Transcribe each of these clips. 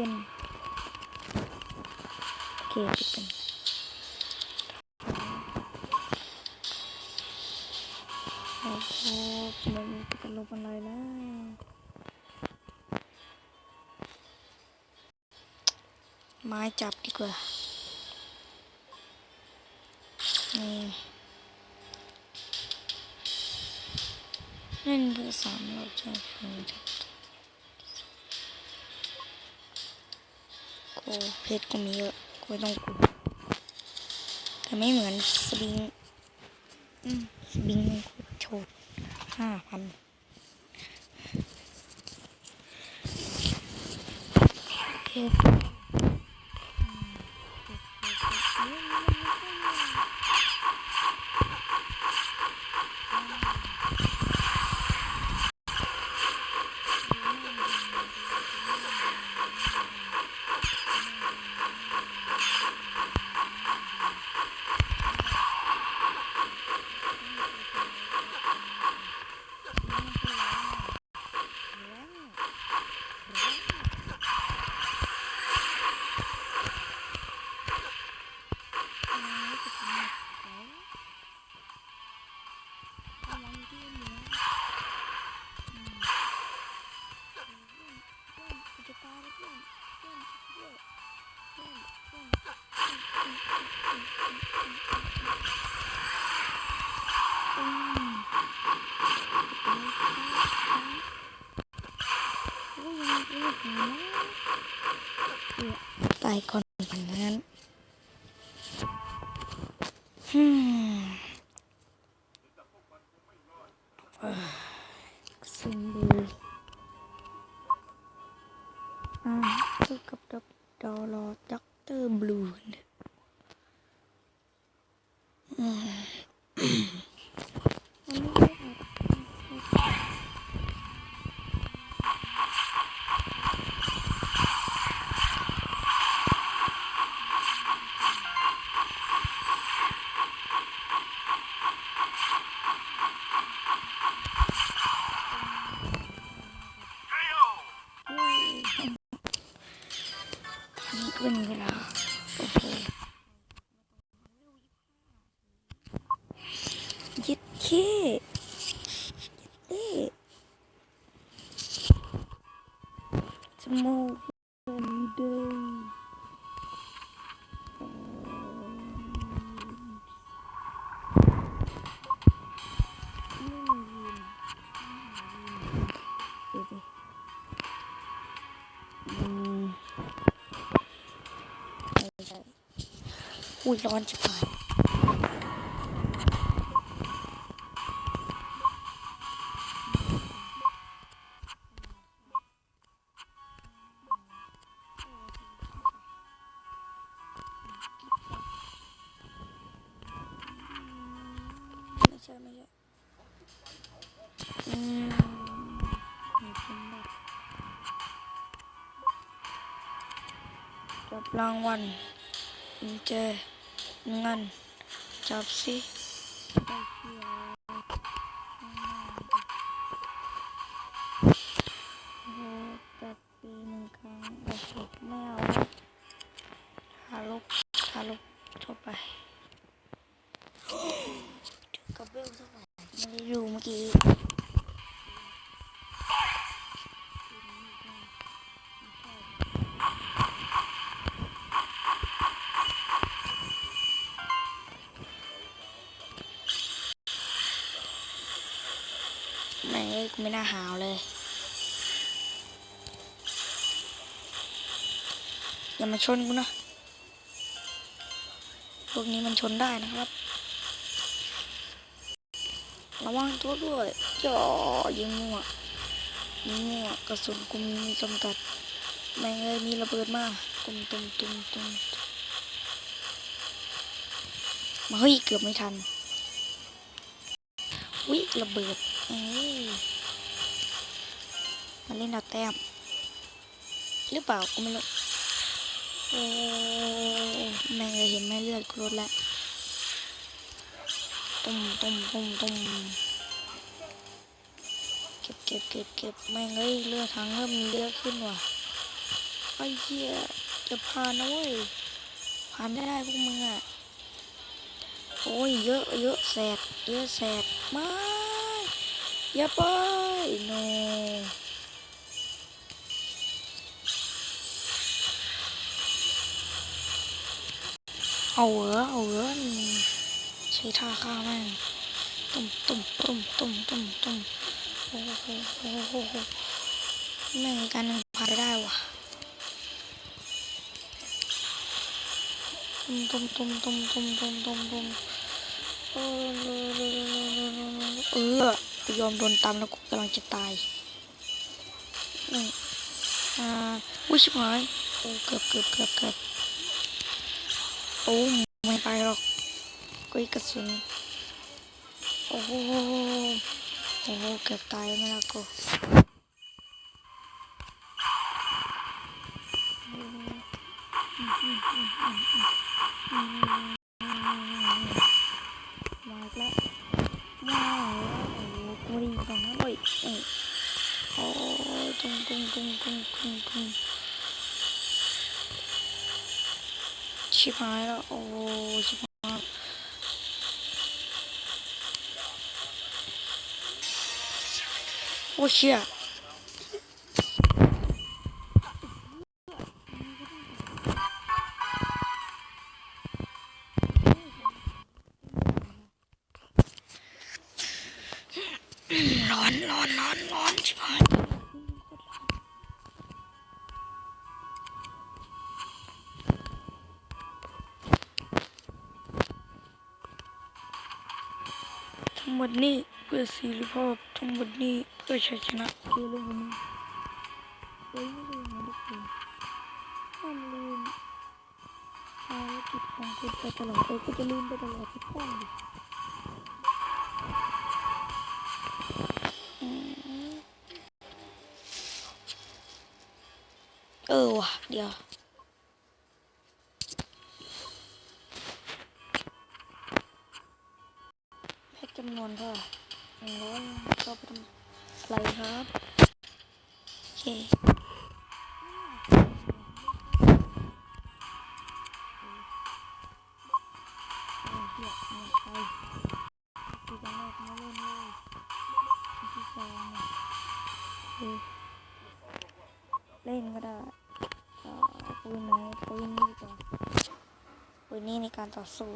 เป็นโอเคปิดเป็นโอ้โหมันจะลบอะไรแล้วไม้จับดีกว่า นี่เล่นเบอร์สามเราจะฟังจา กโกเพชรก็มีเยอะก็ไม่ต้องกลัวแต่ไม่เหมือนสบิงอืมสบิงโชดห้าพันโอเค อ่ากับดอกดอลลอด็อกเตอร์บลูนะ เล่สโมกลีเดอร์อืมอุ้ยร้อนจังเลย จับรางวัลกุญแจเงินจับสิได้เที่ยวโอ้โหจับฟรีหนึ่งครั้งโอเคไม่เอาหาลบหาลบจบไป แม่เอ้ยไม่น่าหาวเลย อย่ามาชนกูนะพวกนี้มันชนได้นะครับ ระวังตัวด้วยจ่อยิงมั่วยิงมั่วกระสุนกูมีจำกัด แม่งเอ้ยมีระเบิดมากตุ้มตุ้มตุ้มตุ้มมาเฮ้ยเกือบไม่ทันวิระเบิด มาเล่นเอาแต้มหรือเปล่ากูไม่รู้โอ้แม่งเห็นไหมเลือดกูลดแล้วตุ้มตุ้มตุ้มตุ้มเก็บเก็บเก็บเก็บแม่งเอ้ยเรือถังเริ่มมีเยอะขึ้นว่ะไอ้เหี้ยจะผ่านนะเว้ยผ่านไม่ได้พวกมึงอะโอ้ยเยอะเยอะแสบเยอะแสบไม่ อย่าไปโนเอาเหรอเอาเหรอนี่ใช้ท่าฆ่าแม่งตุ่มตุ่มตุ่มตุ่มตุ่มตุ่มโอ้โหโอ้โหโอ้โหแม่งการหนึ่งผ่านได้ว่ะตุ่มตุ่มตุ่มตุ่มตุ่มตุ่มตุ่มตุ่มเออ กูยอมโดนตามแล้วกูกำลังจะตายนี่อ่าอุ้ยชิบหายโอ้เกือบเกือบเกือบเกือบโอ้ไม่ไปหรอกกุยกระสุนโอ้โหโอ้โหเกือบตายไหมล่ะกูมาอีกแล้วว้าวโอ้โหกูไดีฝั่งนั้นเลยนี่โอ้ยตุ้งตุ้งตุ้งตุ้งตุ้งตุ้ง ชิบหายแล้ว โอ้ชิบหายโอ้เชี่ยร้อนร้อนร้อนร้อน หมดนี้เพื่อสิริภาพทั้งหมดนี้เพื่อชัยชนะคือเรื่องของมึงเฮ้ยไม่ลืมนะทุกคนห้ามลืมภารกิจของคุณไปตลอดเออกูจะลืมไปตลอดทุกข้อดิอืมเออว่ะเดี๋ยว เราไปทำอะไรครับโอเคเล่นก็ได้ปืนไหนปืนนี่ก่อปืนนี้ในการต่อสู้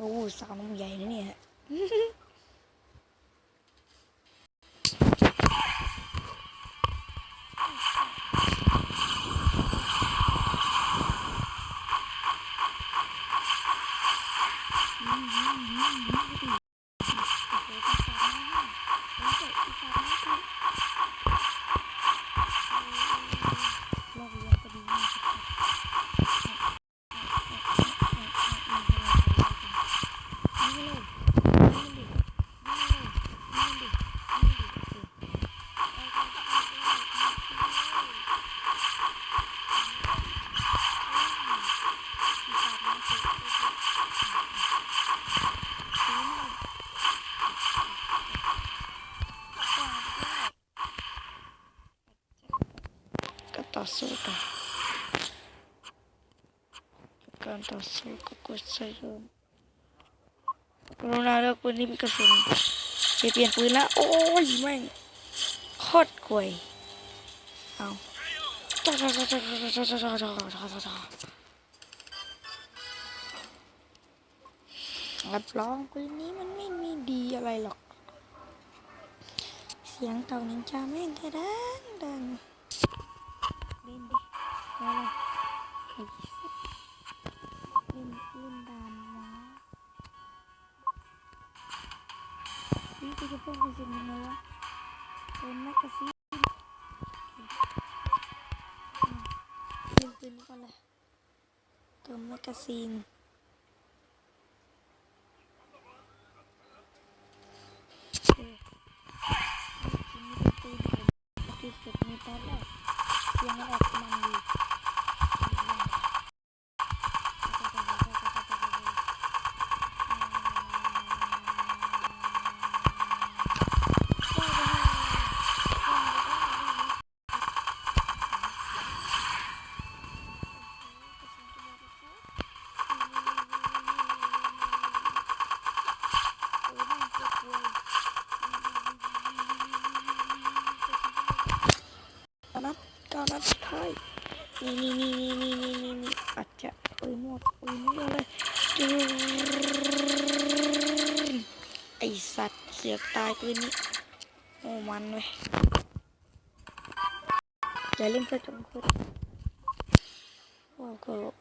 โอ้สาวน้องใหญ่นะเนี่ย การต่อสู้ก็กดใส่เริ่มกรุณาเลิกปืนนี้มีกระสุนจะเปลี่ยนปืนแล้วโอ้ยแม่งโคตรกวยเอาจ้าจ้าจ้าจ้าจ้าจ้าจ้าจ้าจ้าจ้าจ้าจ้ารับรองปืนนี้มันไม่มีดีอะไรหรอก เสียงเต่านินจาแม่งก็ดังดังเล่นดิเอาเลย กูจะเพิ่มกระสุนยังไงวะเติมแมกกาซีนเติมปืนก่อนเลยเติมแมกกาซีน ไอสัตว์เสียบตายปืนนี้โอ้มันเว้ยอย่เล่นเพื่จงคุดโอ้โห